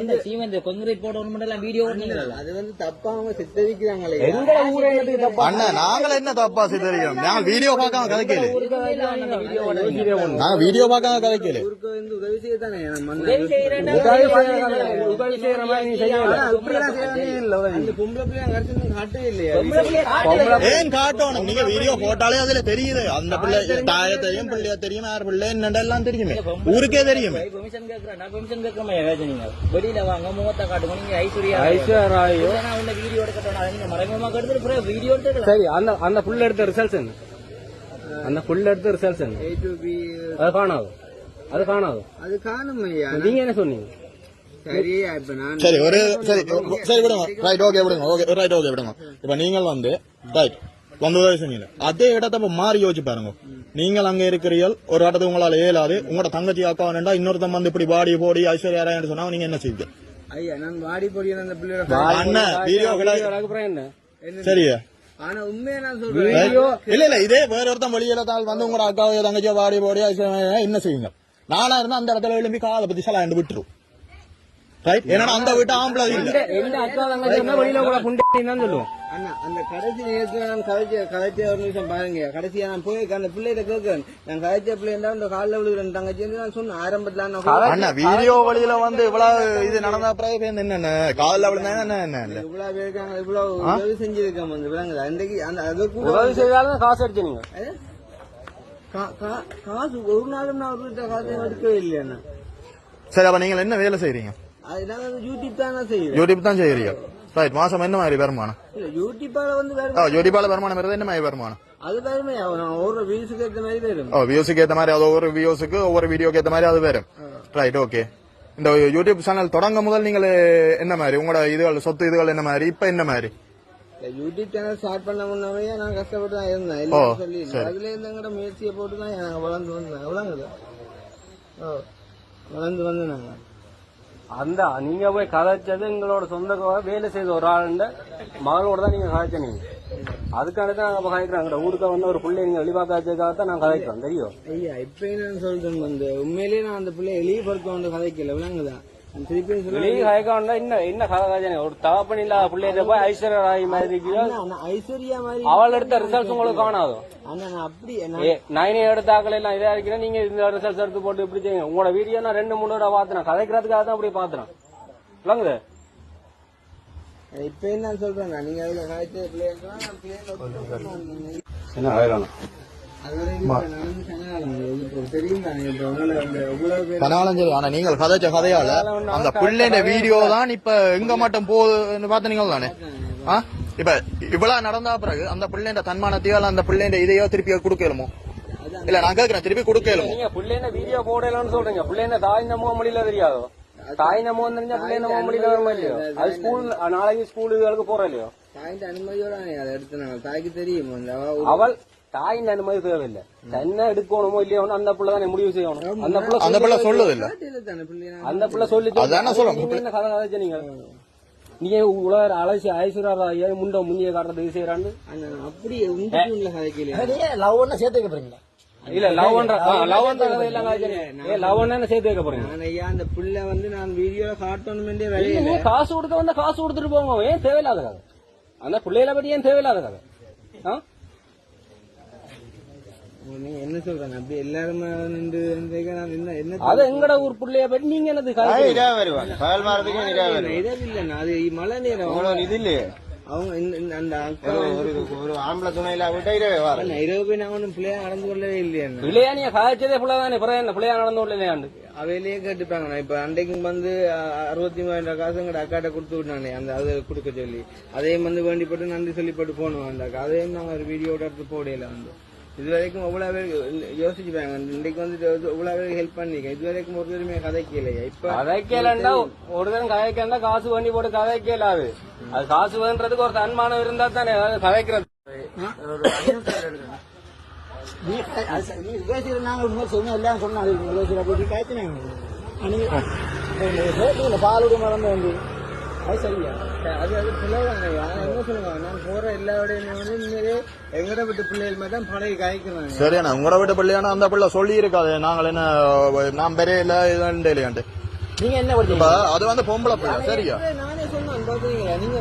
இந்த cement concrete போடணும் எல்லாம் வீடியோ பண்ணீங்களா அது வந்து தப்பா அவங்க சித்தரிக்கிறாங்களே. எங்க ஊரே தப்பா? அண்ணன் நாங்கள் என்ன தப்பா சித்தரிக்கிறோம்? நாங்க வீடியோ பார்க்காம கதைக்கல. வீடியோ நாங்க வீடியோ பார்க்காம கதைக்கல. ஊருக்கு வந்து உதவி செய்யத்தானே நம்ம உதவி செய்யறேன்டா உதவி செய்யற உதவி செய்யற மாதிரி நீ செய்யல. இப்படிலாம் செய்யவே இல்ல அந்த பொம்பளை பிள்ளைங்க கடிச்சு காட்டவே இல்லையா? பொம்பளை பிள்ளைய காட்டல. ஏன் காட்டணும்? நீங்க வீடியோ போட்டாலே அதுல தெரியுது. அந்த பிள்ளை தாய தெரியும் பிள்ளைய தெரியும் யார் பிள்ளை என்னெல்லாம் தெரியுமே. ஊருக்கே தெரியுமே. பெர்மிஷன் கேக்குறேன் நான் பெர்மிஷன் கேட்காம ஏதாச்சும் நீங்க. வெளியில வாங்க முகத்தை காட்டுங்க. நீங்க ஐஸ்வர்யா ஐஸ்வர்யா ராயோ? நான் உள்ள வீடியோ எடுக்கட்டும். அதை நீங்க மறைமுகமா கெடுத்து பிறகு வீடியோ எடுத்துக்கலாம். சரி அந்த அந்த புல் எடுத்த ரிசல்ட்ஸ் என்ன? அந்த புல் எடுத்த ரிசல்ட்ஸ் என்ன? ஏ டு பி அது காணாது. அது காணாது. அது காணும் ஐயா நீங்க என்ன சொன்னீங்க? சரி ஒரு சரி சரி விடுங்க. ரைட் ஓகே விடுங்க. ஓகே ரைட் ஓகே விடுங்க. இப்ப நீங்கள் வந்து ரைட் வந்து உதவி செஞ்சீங்க. அதே இடத்த மாறி யோசிச்சு பாருங்க. நீங்கள் அங்க இருக்கிறீர்கள் ஒரு இடத்துக்கு உங்களால இயலாது. உங்களோட தங்கச்சி அக்கா வேண்டா இன்னொருத்தன் வந்து இப்படி பாடி போடி ஐஸ்வர்யா ராயன்னு சொன்னா நீங்க என்ன செய்வீங்க? ஐயா நான் வாடி பொடியான அந்த பிள்ளையோட சரியா. ஆனா உண்மையா நான் சொல்றேன். Right? இல்ல இல்ல இதே வேற ஒருத்தன் வெளியில தாள் வந்து உங்களோட அக்காவையோ தங்கச்சியோ பாடி போடி ஐஸ்வர்யா என்ன செய்வீங்க? நானா இருந்தா அந்த இடத்துல எழும்பி காதை பத்தி சலாண்டு விட்டுரும் ரைட் ஏன்னா அந்த வீட்டு ஆம்பளை இல்ல. எந்த அக்கா தங்கச்சி வெளியில கூட புண்டை சொல்லுவோம். அண்ணா அந்த கடைசி நேரத்துல நான் கதைச்ச கதைச்ச ஒரு நிமிஷம் பாருங்க. கடைசியா நான் போய் அந்த பிள்ளைகிட்ட கேட்கிறேன். நான் கதைச்ச பிள்ளைண்டா இந்த காலில் விழுகிறேன் தங்கச்சி வந்து நான் சொன்னேன். ஆரம்பத்துல அண்ணா வீடியோ வழியில வந்து இவ்வளவு இது நடந்த பிறகு என்னென்ன காலில் விழுந்தா என்ன என்ன இவ்வளவு பேருக்காங்க இவ்வளவு உதவி செஞ்சிருக்கோம் வந்து விளங்குது அன்றைக்கு அந்த அது கூட உதவி செய்தாலும் காசு அடிச்சு நீங்க அது? கா- கா- காசு ஒரு நாளும் நான் ஒரு காசு எடுக்கவே இல்லையா அண்ணா. சரி அப்ப நீங்க என்ன வேலை நாங்க யூடியூப் தான் செய்யறேன் யூடியூப் தான் செய்யறீங்க ரைட் மாசம் என்ன மாதிரி வருமானம் இல்ல யூடியூப்பால வந்து ஓ யூடியூபால வருமானம் வருது என்ன மாதிரி வருமானம் அது நான் ஒரு வியூஸுக்கு ஏற்ற மாதிரி வரும் ஓ வியூஸுக்கு ஏத்த மாதிரி அது ஒவ்வொரு வியூஸுக்கு ஒவ்வொரு வீடியோக்கு ஏத்த மாதிரி அது வரும் ரைட் ஓகே இந்த யூடியூப் சேனல் தொடங்க முதல் நீங்கள் என்ன மாதிரி உங்களோட இதுகள் சொத்து இதுகள் என்ன மாதிரி இப்ப என்ன மாதிரி யூடியூப் சேனல் ஸ்டார்ட் பண்ண முன்னவே நான் கஷ்டப்பட்டு தான் இருந்தேன் சொல்லி. அதுல முயற்சியை போட்டு தான் வளர்ந்து ஓ வந்து அந்த நீங்க போய் கதைச்சது எங்களோட சொந்த வேலை செய்த ஒரு ஆளுண்ட மகளோட தான் நீங்க கதைச்ச நீங்க. தான் நாங்க கதைக்கிறோம் ஊருக்கு வந்து ஒரு பிள்ளை நீங்க வெளிப்பாக்காததுக்காக தான் நாங்க கதைக்கிறோம் தெரியும்? ஐயா இப்ப என்ன சொல்றேன் வந்து உண்மையிலேயே நான் அந்த பிள்ளைய வெளியே பொறுக்க வந்து கதைக்கல விளங்குதான் கதைக்க என்ன என்ன ஒரு தகப்பன் இல்லாத பிள்ளைய போய் ஐஸ்வர்யா ராய் மாதிரி ஐஸ்வர்யா மாதிரி அவள் எடுத்த ரிசல்ட்ஸ் உங்களுக்கு காணாதோ? அப்படி நான் ஏ நைனே எடுத்த ஆக்கள் எல்லாம் இதா இருக்கிறேன் நீங்க இந்த ரிசல்ட்ஸ் எடுத்து போட்டு இப்படி செய்யுங்க. உங்களோட வீடியோ நான் ரெண்டு மூணு தடவை பார்த்தேன் கதைக்கிறதுக்காக தான் அப்படி பார்த்தேன் விளங்குது? இப்ப என்ன சொல்றேன் நான் நீங்க அதுல கதைச்ச பிள்ளைங்க நான் பிள்ளைங்க என்ன கதைக்கணும் அது வரைக்கும் நடந்து கனகாலம் இப்போ தெரியும் தானே இப்போ உங்களை அந்த இவ்வளவு பேர் கனாலும் சரி ஆனா நீங்கள் கதைச்ச கதையால அந்த பிள்ளைன்ற வீடியோ தான் இப்ப எங்க மட்டும் போகுதுன்னு பாத்தீங்க தானே? ஆ? இப்ப இவ்வளவு நடந்தா பிறகு அந்த பிள்ளைன்ற தன்மானத்தையோ அந்த பிள்ளைன்ற இதையோ திருப்பி கொடுக்கலுமோ? இல்ல நான் கேக்குறேன் திருப்பி கொடுக்கலுமோ? நீங்க பிள்ளைன வீடியோ போடலன்னு சொல்றீங்க. பிள்ளைன தாய் நம்ம மொழியில தெரியாதோ? தாய் நம்ம தெரிஞ்சா பிள்ளை நம்ம மொழியில வர இல்லையோ? அது ஸ்கூல் நாளைக்கு ஸ்கூலுக்கு போற இல்லையோ? தாய்ந்த அனுமதியோட அதை எடுத்து நாங்கள் தாய்க்கு தெரியும். அவள் தாயின் அனுமதி தேவையில்லை. தன்னை எடுக்கணுமோ இல்லையோ அந்த பிள்ளை தானே முடிவு செய்யணும். அந்த பிள்ளை அந்த பிள்ளை சொல்லுது இல்ல காட்டில தானே பிள்ளை நான் அந்த பிள்ளை சொல்லி அதானே சொல்றேன். நீங்க என்ன கதை கதைச்ச நீங்க? நீங்க உலக அலசி ஐஸ்வர்யா முண்ட முந்திய காட்டுறது இது செய்யறான்னு அண்ணா, நான் அப்படியே உண்டு கதைக்கலையா? லவ் ஒன்னு சேர்த்து வைக்கிறீங்களா இல்ல லவ் பண்ற லவ் பண்ற கதை எல்லாம் ஏ லவ் என்ன சேர்த்து வைக்க போறீங்க? நான் ஐயா அந்த பிள்ளை வந்து நான் வீடியோல காட்டணுமே இல்ல, வேலையில காசு கொடுக்க வந்தா காசு கொடுத்துட்டு போங்க. ஏன் தேவையில்லாத கதை? அந்த பிள்ளைகளை பத்தி ஏன் தேவையில்லாத கதை? ஆ? நீங்க என்ன சொல்றேன்? அப்படி எல்லாருமே நின்று நான் என்ன என்ன அது எங்கட ஊர் பிள்ளைய பத்தி நீங்க என்னது கதை இடவில்லைண்ணா அது மழை நேரம். இது இல்லையே? அவங்க அந்த ஒரு ஒரு ஆம்பளை துணையில விட்டா இரவே வார இரவு போய் நான் ஒன்றும் பிள்ளையா நடந்து கொள்ளவே இல்லையா பிள்ளையா நீங்க கதைச்சதே பிள்ளை தானே பிறகு என்ன பிள்ளையா நடந்து விடலையாண்டு அவையிலேயே கேட்டுப்பாங்க நான் இப்ப அன்றைக்கு வந்து அ- அறுபத்தி மூவாயிரம் காசு எங்கட அக்காட்ட கொடுத்து விட்டானே அந்த அது கொடுக்க சொல்லி. அதையும் வந்து வேண்டிப்பட்டு நன்றி சொல்லிப்பட்டு போனோம் அந்த அதையும் நாங்க ஒரு வீடியோட எடுத்து போடையில வந்து. இது வரைக்கும் எவ்வளவு பேர் யோசிச்சுப்பாங்க. இன்றைக்கு வந்து இவ்வளவு பேர் ஹெல்ப் பண்ணிருக்கேன் இது வரைக்கும் ஒரு பேருமே கதைக்கலையா இப்ப கதைக்கலண்டா ஒரு தரம் கதைக்கலண்டா காசு வண்டி போட்டு கதைக்கலாது அது காசு வேண்டதுக்கு ஒரு தன்மானம் இருந்தா தானே அது கதைக்கிறது. நீ விவேசியில் நாங்கள் சொன்னோம் எல்லாம் பாலுடைய மறந்து வந்து அது சரியா? அது அது பிள்ளைவாங்க சரியாண்ணா உங்களோட வீட்டு பிள்ளையானா அந்த பிள்ளை சொல்லி இருக்காது நாங்கள் என்ன நான் பெரிய இல்ல இதுன்ட்டு இல்லையான்ட்டு நீங்க என்ன படிச்சீங்க அது வந்து பொம்பளை பிள்ளை சரியா? நானே சொன்னேன் பாத்தீங்களா நீங்க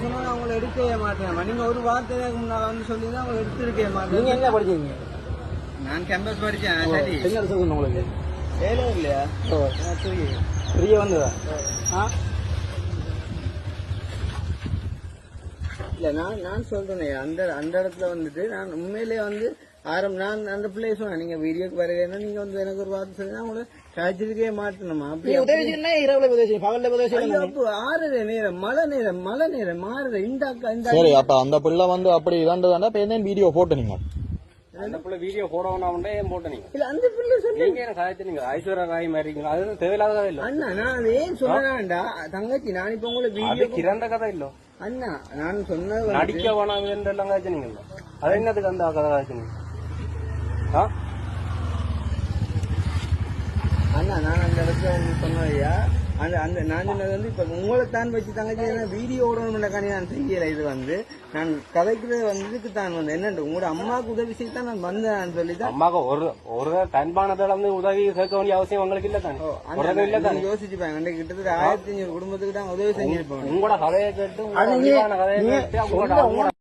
சொன்னா நான் உங்களை எடுக்கவே மாட்டேன். நீங்க ஒரு வார்த்தை முன்னால வந்து சொல்லி தான் உங்களை எடுத்திருக்கவே நீங்க மாட்டேன் என்ன படிச்சீங்க நான் கேம்பஸ் படிச்சேன் சரி என்ன உங்களுக்கு? வேலை இல்லையா? வந்ததா? ஆ? இல்ல நான் நான் சொல்றேனே. அந்த அந்த இடத்துல வந்துட்டு நான் உண்மையிலேயே வந்து ஆரம் நான் அந்த பிள்ளைய சொன்னேன். நீங்க வீடியோக்கு வரலைன்னா நீங்க வந்து எனக்கு ஒரு வார்த்தை சொல்லி உங்களை காய்ச்சிருக்கவே மாட்டணுமா? அப்படி உதவி இரவுல உதவி பகல்ல உதவி ஆறுற நேரம் மழை நேரம் மழை நேரம் மாறுற இந்த அக்கா இந்த சரி அப்ப அந்த பிள்ளை வந்து அப்படி இதாண்டதாண்டா இப்ப என்ன வீடியோ போட்டு நீங்க அந்த பிள்ளை வீடியோ போடணும்னா ஏன் போட்ட நீங்க இல்ல அந்த பிள்ளை சொல்லி நீங்க என்ன கதைச்சு நீங்க ஐஸ்வர்யா ராய் மாதிரி இருக்கீங்க அது தேவையில்லாத கதை இல்ல? அண்ணா நான் ஏன் சொன்னேன்டா தங்கச்சி நான் இப்ப உங்களை அது வீடியோ கிறந்த கதை இல்ல. அண்ணா நான் சொன்னது நடிக்க வேணாம் எல்லாம் கதைச்சு நீங்க அது என்னதுக்கு அந்த கதை ஆ? அண்ணா நான் அந்த இடத்துல சொன்னதையா அந்த அந்த நான் சொன்னது வந்து இப்ப உங்களை தான் வச்சு தங்கச்சி வீடியோ ஓடணும்னக்காண்டி நான் செய்யல இது வந்து நான் கதைக்கிறது வந்து இதுக்கு தான் வந்து என்னண்டு உங்களோட அம்மாவுக்கு உதவி செய்து தான் நான் வந்தேன் சொல்லி தான். அம்மாக்கு ஒரு ஒரு தன்பானத்துல வந்து உதவி சேர்க்க வேண்டிய அவசியம் உங்களுக்கு இல்ல தானே? இல்ல தானே? யோசிச்சுப்பாங்க அன்றைக்கு கிட்டத்தட்ட ஆயிரத்தி ஐநூறு குடும்பத்துக்கு தான் உதவி செஞ்சிருப்பாங்க. உங்களோட கதையை கேட்டு உங்களோட கதையை கேட்டு